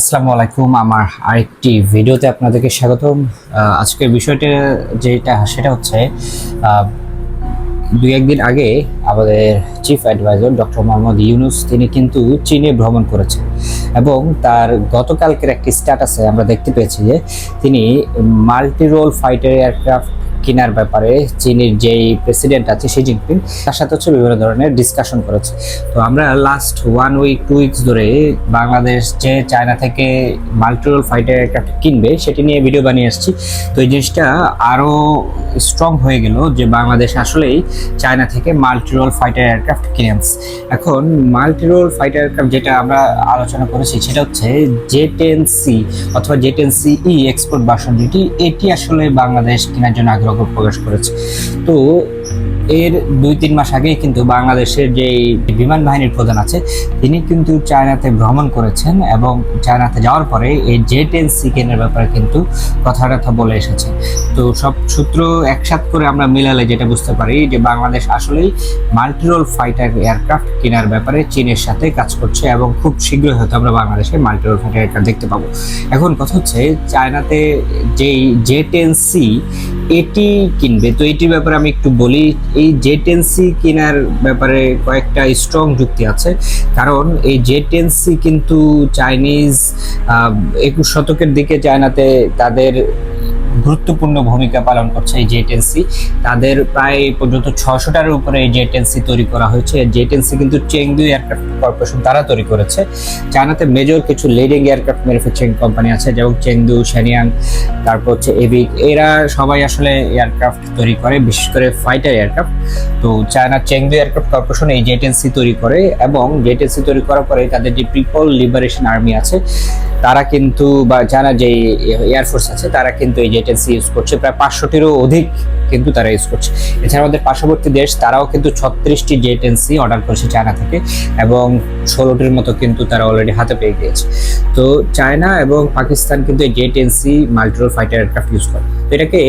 আসসালামু আলাইকুম। আমার আরেকটি ভিডিওতে আপনাদেরকে স্বাগতম। আজকের বিষয়টা যেটা, সেটা হচ্ছে দুই একদিন আগে আমাদের chief adviser doctor Mohammad Yunus, তিনি কিন্তু চীনে ভ্রমণ করেছেন এবং তার গতকালকের একটি স্ট্যাটাসে আমরা দেখতে পেয়েছি যে তিনি মাল্টি রোল ফাইটার এয়ারক্রাফট কেনার ব্যাপারে চীনের যেই প্রেসিডেন্ট আছে শি জিনপিং তার সাথে হচ্ছে বিভিন্ন ধরনের ডিসকাশন করেছে। তো আমরা last one week two weeks ধরে বাংলাদেশ যে চায়না থেকে মাল্টিরোল ফাইটার এয়ারক্রাফট কিনবে, সেটি নিয়ে ভিডিও বানিয়ে এসেছি তো এই জিনিসটা আরও স্ট্রং হয়ে গেল যে বাংলাদেশ আসলেই চায়না থেকে মাল্টিরোল ফাইটার এয়ারক্রাফট কিনে আনছে। এখন মাল্টিরোল ফাইটার এয়ারক্রাফট যেটা আমরা আলোচনা করেছি, সেটা হচ্ছে জে টেন সি অথবা J ten C E export version যেটি, এটি আসলে বাংলাদেশ কেনার জন্য আগ্রহ। প্রকাশ করেছে। তো এর দুই তিন মাস আগেই কিন্তু বাংলাদেশের যে বিমান বাহিনীর প্রধান আছে, তিনি কিন্তু চায়নাতে ভ্রমণ করেছেন এবং চায়নাতে যাওয়ার পরে এই জে টেন সি কেনার ব্যাপারে কিন্তু কথা টথা বলে এসেছে। তো সব সূত্র একসাথ করে আমরা মিলালে যেটা বুঝতে পারি যে বাংলাদেশ আসলেই মাল্টিরোল ফাইটার এয়ারক্রাফট কেনার ব্যাপারে চীনের সাথে কাজ করছে এবং খুব শীঘ্রই হয়তো আমরা বাংলাদেশে মাল্টিরোল ফাইটার এয়ারক্রাফট দেখতে পাবো। এখন কথা হচ্ছে চায়নাতে যেই জে টেন সি, এটি কিনবে? তো এটির ব্যাপারে আমি একটু বলি এই জে টেনসি কেনার ব্যাপারে কয়েকটা স্ট্রং যুক্তি আছে। কারণ এই জে টেনসি কিন্তু চাইনিজ একুশ শতকের দিকে চায়নাতে তাদের গুরুত্বপূর্ণ ভূমিকা পালন করছে এই জেটেন্সি তাদের প্রায় পর্যন্ত ছশোটার উপরে এই জেটেন্সি তৈরি করা হয়েছে। জেটেন্সি কিন্তু চেংদু এয়ারক্রাফট কর্পোরেশন তারা তৈরি করেছে। চায়নাতে মেজর কিছু লিডিং এয়ারক্রাফট ম্যানুফ্যাকচারিং কোম্পানি আছে, যেমন চেংদু শ্যানিয়াং তারপর হচ্ছে এবিক এরা সবাই আসলে এয়ারক্রাফট তৈরি করে, বিশেষ করে ফাইটার এয়ারক্রাফট তো চায়না চেংদু এয়ারক্রাফট কর্পোরেশন এই জেটেন্সি তৈরি করে এবং জেটেন্সি তৈরি করার পরে তাদের যে পিপল লিবারেশন আর্মি আছে, তারা কিন্তু বা চায়না যে এয়ারফোর্স আছে, তারা কিন্তু এই জেটেন্সি ইউজ করছে, প্রায় পাঁচশোটিরও অধিক কিন্তু তারা ইউজ করছে। এছাড়া আমাদের পার্শ্ববর্তী দেশ, তারাও কিন্তু ছত্রিশটি জেটেন্সি অর্ডার করেছে, চায়না থেকে, এবং ষোলোটির মতো কিন্তু তারা অলরেডি হাতে পেয়ে গিয়েছে। তো চায়না এবং পাকিস্তান কিন্তু এই J ten C multirole fighter aircraft use করে। তো এটাকে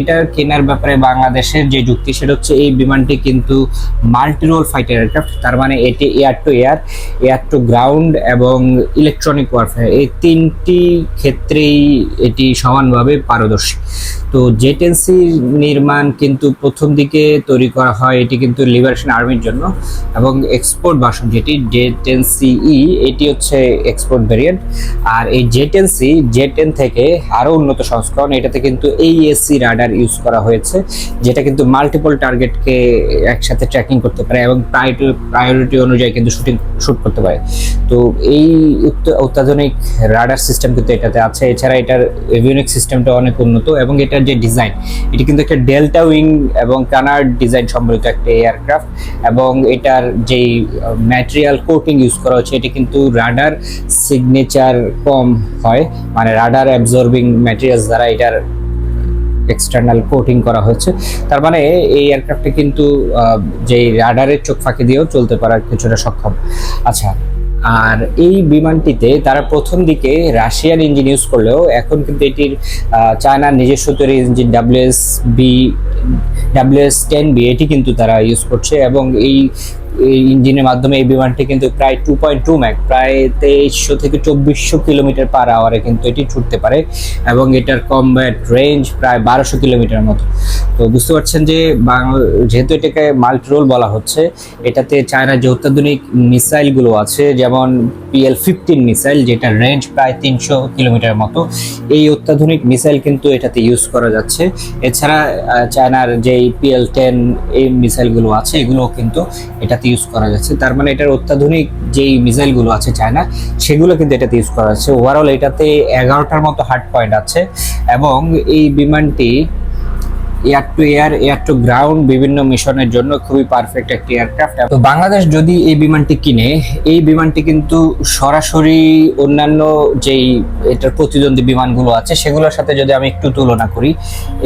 এটার কেনার ব্যাপারে বাংলাদেশের যে যুক্তি, সেটা হচ্ছে এই বিমানটি কিন্তু মাল্টিরোল ফাইটার এয়ারক্রাফট তার মানে এটি air to air air to ground এবং ইলেকট্রনিক ওয়ারফেয়ার এই তিনটি ক্ষেত্রেই এটি সমানভাবে পারদর্শী। তো জেটেন্সি নির্মাণ কিন্তু প্রথম দিকে তৈরি করা হয় এটি কিন্তু লিবারেশন আর্মির জন্য এবং এক্সপোর্ট ভার্সন যেটি জেটেন্সি ই এটি হচ্ছে এক্সপোর্ট ভেরিয়েন্ট আর এই জেটেন্সি জে টেন থেকে আরও উন্নত সংস্করণ, এটাতে কিন্তু এইএসসি রাডার ইউজ করা হয়েছে, যেটা কিন্তু মাল্টিপল টার্গেটকে একসাথে ট্র্যাকিং করতে পারে এবং প্রায়োরিটি অনুযায়ী কিন্তু শুটিং শুট করতে পারে। তো এই অত্যাধুনিক রাডার সিস্টেম কিন্তু এটাতে আছে। এছাড়া এটার সিস্টেমটা অনেক উন্নত এবং এটার যে ডিজাইন, এটি কিন্তু একটা ডেল্টা উইং এবং কানার ডিজাইন সম্বলিত একটা এয়ারক্রাফট এবং এটার যেই ম্যাটেরিয়াল কোটিং ইউজ করা হচ্ছে, এটি কিন্তু রাডার সিগনেচার কম হয় মানে রাডার অ্যাবজর্বিং ম্যাটেরিয়ালস দ্বারা এটার এক্সটার্নাল কোটিং করা হয়েছে তার মানে এই এয়ারক্রাফটে কিন্তু যে রাডারের চোখ ফাঁকি দিয়েও চলতে পারার কিছুটা সক্ষম। আচ্ছা আর এই বিমানটিতে তারা প্রথম দিকে রাশিয়ান ইঞ্জিন ইউজ করলেও এখন কিন্তু এটির চায়নার নিজস্ব তৈরি engine WS B WS ten B এটি কিন্তু তারা ইউজ করছে এবং এই এই ইঞ্জিনের মাধ্যমে এই বিমানটি কিন্তু প্রায় টু পয়েন্ট টু ম্যাক প্রায় তেইশশো থেকে চব্বিশশো কিলোমিটার পার আওয়ারে কিন্তু এটি ছুটতে পারে এবং এটার কমব্যাট রেঞ্জ প্রায় বারোশো কিলোমিটার মতো। তো বুঝতে পারছেন যে বাংলা, যেহেতু এটাকে মাল্টিরোল বলা হচ্ছে, এটাতে চায়নার যে অত্যাধুনিক মিসাইলগুলো আছে, যেমন পিএল ফিফটিন মিসাইল যেটা রেঞ্জ প্রায় তিনশো কিলোমিটার মতো, এই অত্যাধুনিক মিসাইল কিন্তু এটাতে ইউজ করা যাচ্ছে। এছাড়া চায়নার যেই পিএল টেন এই মিসাইলগুলো আছে এগুলো কিন্তু এটাতে ইউজ করা যাচ্ছে। তার মানে এটার অত্যাধুনিক যেই মিসাইলগুলো আছে চায়না সেগুলো কিন্তু এটাতে ইউজ করা যাচ্ছে। ওভারঅল এটাতে এগারোটার মতো হার্ড পয়েন্ট আছে এবং এই বিমানটি air to air air to ground বিভিন্ন মিশনের জন্য খুবই পারফেক্ট একটি এয়ারক্রাফট তো বাংলাদেশ যদি এই বিমানটি কিনে, এই বিমানটি কিন্তু সরাসরি অন্যান্য যেই এটার প্রতিদ্বন্দ্বী বিমানগুলো আছে, সেগুলোর সাথে যদি আমি একটু তুলনা করি,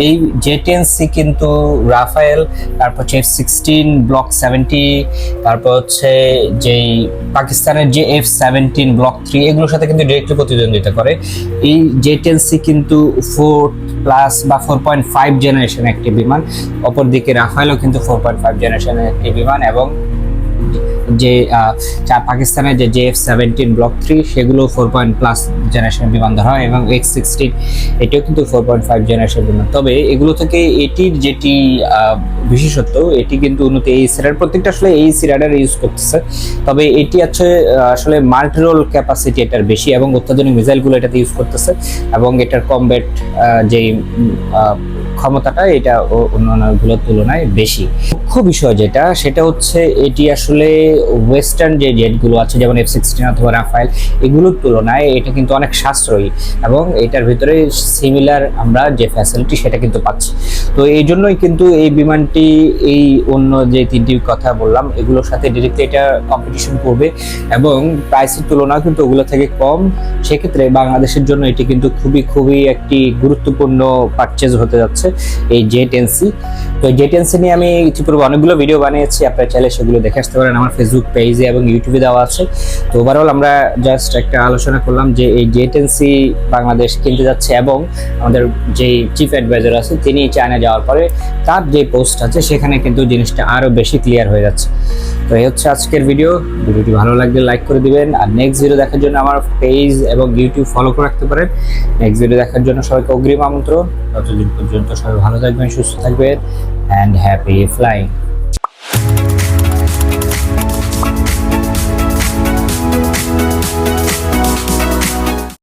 এই জেটেন্সি কিন্তু রাফায়েল, তারপর হচ্ছে এফ সিক্সটিন, ব্লক সেভেন্টি, তারপর হচ্ছে যেই পাকিস্তানের যে এফ সেভেন্টিন, ব্লক থ্রি, এগুলোর সাথে কিন্তু ডিরেক্টলি প্রতিদ্বন্দ্বিতা করে। এই জেটেন্সি কিন্তু ফোর প্লাস বা ফোর পয়েন্ট ফাইভ জেনারেশন একটি বিমান। অপরদিকে রাফায়েলও কিন্তু ফোর পয়েন্ট ফাইভ জেনারেশনের একটি বিমান এবং যে পাকিস্তানের যে J F seventeen block three সেগুলো ফোর পয়েন্ট প্লাস জেনারেশনের বিমান ধরা হয় এবং এক্স সিক্সটিন এটিও কিন্তু ফোর পয়েন্ট ফাইভ জেনারেশনের বিমান। তবে এগুলো থেকে এটির যেটি বিশেষত্ব, এটি কিন্তু উন্নত এই সিরার প্রত্যেকটা আসলে এই সিরাডার ইউজ করতেছে। তবে এটি আছে আসলে মাল্টিরোল ক্যাপাসিটি এটার বেশি এবং অত্যাধুনিক মিসাইলগুলো এটাতে ইউজ করতেছে এবং এটার কমব্যাট যেই ক্ষমতাটা এটা অন্যান্যগুলোর তুলনায় বেশি। মুখ্য বিষয় যেটা, সেটা হচ্ছে এটি আসলে ওয়েস্টার্ন যে জেটগুলো আছে, যেমন এফ সিক্সটিন অথবা রাফাইল এগুলোর তুলনায় এটা কিন্তু অনেক সাশ্রয়ী এবং এটার ভিতরে সিমিলার আমরা যে ফ্যাসিলিটি সেটা কিন্তু পাচ্ছি। তো এই জন্যই কিন্তু এই বিমানটি, এই অন্য যে তিনটি কথা বললাম, এগুলোর সাথে ডিরেক্টলি এটা কম্পিটিশন করবে এবং প্রাইসের তুলনাও কিন্তু ওগুলো থেকে কম। সেক্ষেত্রে বাংলাদেশের জন্য এটি কিন্তু খুবই খুবই একটি গুরুত্বপূর্ণ পারচেজ হতে যাচ্ছে। এই জেট এনসি তো জেট এনসি নিয়ে আমি ইতিপূর্বে অনেকগুলো ভিডিও বানিয়েছি, আপনারা চাইলে সেগুলো দেখে আসতে পারেন। আমার ফেসবুক পেজে এবং ইউটিউবে দেওয়া আছে। তো ওভারঅল আমরা জাস্ট একটা আলোচনা করলাম যে এই জেট এনসি বাংলাদেশ কিনতে যাচ্ছে এবং আমাদের যে চিফ অ্যাডভাইজার আছে, তিনি চায়না যাওয়ার পরে তার যে পোস্ট আছে, সেখানে কিন্তু জিনিসটা আরও বেশি ক্লিয়ার হয়ে যাচ্ছে। তো এই হচ্ছে আজকের ভিডিও ভিডিওটি ভালো লাগলে লাইক করে দিবেন। আর নেক্সট ভিডিও দেখার জন্য আমার পেজ এবং ইউটিউব ফলো করে রাখতে পারেন। নেক্সট ভিডিও দেখার জন্য সবাইকে অগ্রিম আমন্ত্রণ। ততদিন পর্যন্ত সবাই ভালো থাকবেন সুস্থ থাকবেন অ্যান্ড হ্যাপি ফ্লাইং